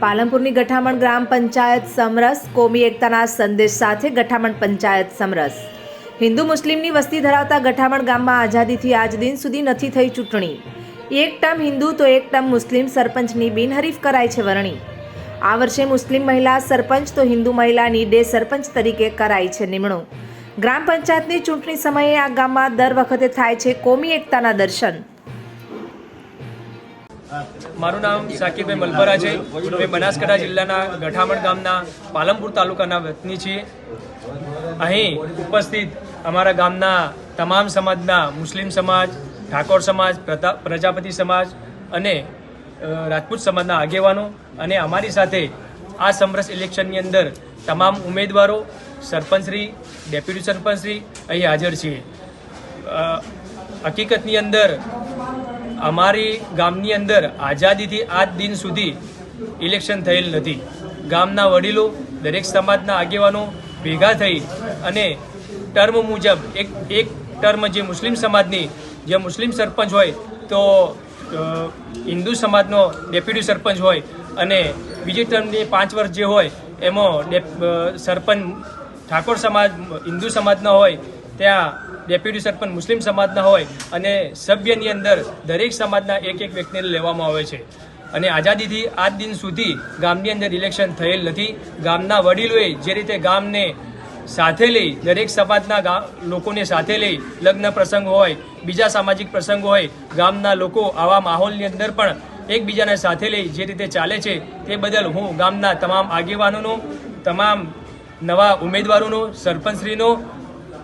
પાલનપુરની ગઠામણ ગ્રામ પંચાયત સમરસ, કોમી એકતાના સંદેશ સાથે ગઠામણ પંચાયત સમરસ. હિન્દુ મુસ્લિમની વસ્તી ધરાવતા ગઠામણ ગામમાં આઝાદીથી આજ દિન સુધી નથી થઈ ચૂંટણી. એક ટર્મ હિન્દુ તો એક ટર્મ મુસ્લિમ સરપંચની બિનહરીફ કરાય છે વરણી. આ વર્ષે મુસ્લિમ મહિલા સરપંચ તો હિન્દુ મહિલાની ડે સરપંચ તરીકે કરાઈ છે નિમણૂક. ગ્રામ પંચાયતની ચૂંટણી સમયે આ ગામમાં દર વખતે થાય છે કોમી એકતાના દર્શન. મારું નામ સાકિબભાઈ મલબરા છે. મેં બનાસકાંઠા જિલ્લાના ગઠામણ ગામના પાલમપુર તાલુકાના વતની છીએ. અહીં ઉપસ્થિત અમારા ગામના તમામ સમાજના મુસ્લિમ સમાજ, ઠાકોર સમાજ પ્રજાપતિ સમાજ અને રાજપૂત સમાજના આગેવાનો અને અમારી સાથે આ સમરસ ઇલેક્શનની અંદર તમામ ઉમેદવારો, સરપંચશ્રી, ડેપ્યુટી સરપંચશ્રી અહીં હાજર છીએ. હકીકતની અંદર અમારી ગામની અંદર આઝાદીથી આજ દિન સુધી ઇલેક્શન થયેલ નથી. ગામના વડીલો, દરેક સમાજના આગેવાનો ભેગા થઈ અને ટર્મ મુજબ, એક એક ટર્મ જે મુસ્લિમ સમાજની, જે મુસ્લિમ સરપંચ હોય તો હિન્દુ સમાજનો ડેપ્યુટી સરપંચ હોય અને બીજી ટર્મની પાંચ વર્ષ જે હોય, એમાં સરપંચ ઠાકોર સમાજ, હિન્દુ સમાજના હોય, ત્યાં ડેપ્યુટી સરપંચ મુસ્લિમ સમાજના હોય અને સભ્યની અંદર દરેક સમાજના એક એક વ્યક્તિને લેવામાં આવે છે. અને આઝાદીથી આજ દિન સુધી ગામની અંદર ઇલેક્શન થયેલ નથી. ગામના વડીલોએ જે રીતે ગામને સાથે લઈ, દરેક સમાજના લોકોને સાથે લઈ લગ્ન પ્રસંગ હોય, બીજા સામાજિક પ્રસંગ હોય, ગામના લોકો આવા માહોલની અંદર પણ એકબીજાને સાથે લઈ જે રીતે ચાલે છે તે બદલ હું ગામના તમામ આગેવાનોનો, તમામ નવા ઉમેદવારોનો, સરપંચશ્રીનો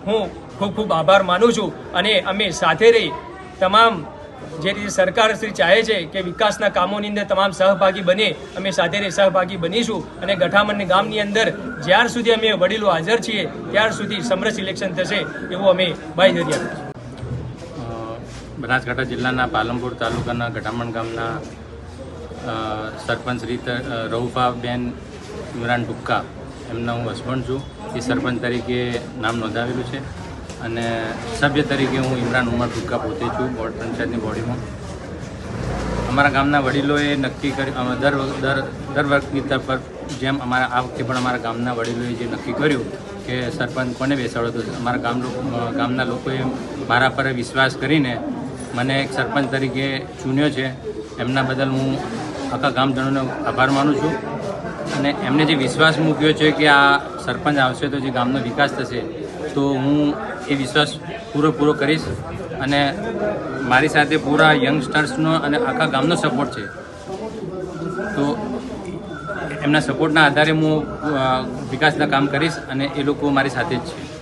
હું ખૂબ ખૂબ આભાર માનું છું અને અમે સાથે રહી તમામ જે રીતે સરકાર શ્રી ચાહે છે કે વિકાસના કામોની અંદર તમામ સહભાગી બને, અમે સાથે રહી સહભાગી બનીશું અને ગઠામણ ગામની અંદર જ્યાર સુધી અમે વડીલો હાજર છીએ, ત્યાર સુધી સમરસ ઇલેક્શન થશે એવું અમે આપીએ છીએ. બનાસકાંઠા જિલ્લાના પાલનપુર તાલુકાના ગઠામણ ગામના સરપંચ રીત રઉફાબેન ઇમરાન ટુક્કા, એમના હું હસબન્ડ છું. એ સરપંચ તરીકે નામ નોંધાવેલું છે. અને સભ્ય તરીકે હું ઇમરાન ઉમર ટુક્કા પોતે છું, બોર્ડ પંચાયતની બોડીમાં. અમારા ગામના વડીલોએ નક્કી કર્યું દર દર દર વખતની તરફ જેમ અમારા આ વખતે પણ અમારા ગામના વડીલોએ જે નક્કી કર્યું કે સરપંચ કોને બેસાડો, તો અમારા ગામ ગામના લોકોએ મારા પર વિશ્વાસ કરીને મને એક સરપંચ તરીકે ચૂન્યો છે. એમના બદલ હું આખા ગામજનોનો આભાર માનું છું. અને એમને જે વિશ્વાસ મૂક્યો છે કે આ સરપંચ આવશે તો જે ગામનો વિકાસ થશે, તો હું એ વિશ્વાસ પૂરેપૂરો કરીશ અને મારી સાથે પૂરા યંગસ્ટર્સનો અને આખા ગામનો સપોર્ટ છે. તો એમના સપોર્ટના આધારે હું વિકાસના કામ કરીશ અને એ લોકો મારી સાથે જ છે.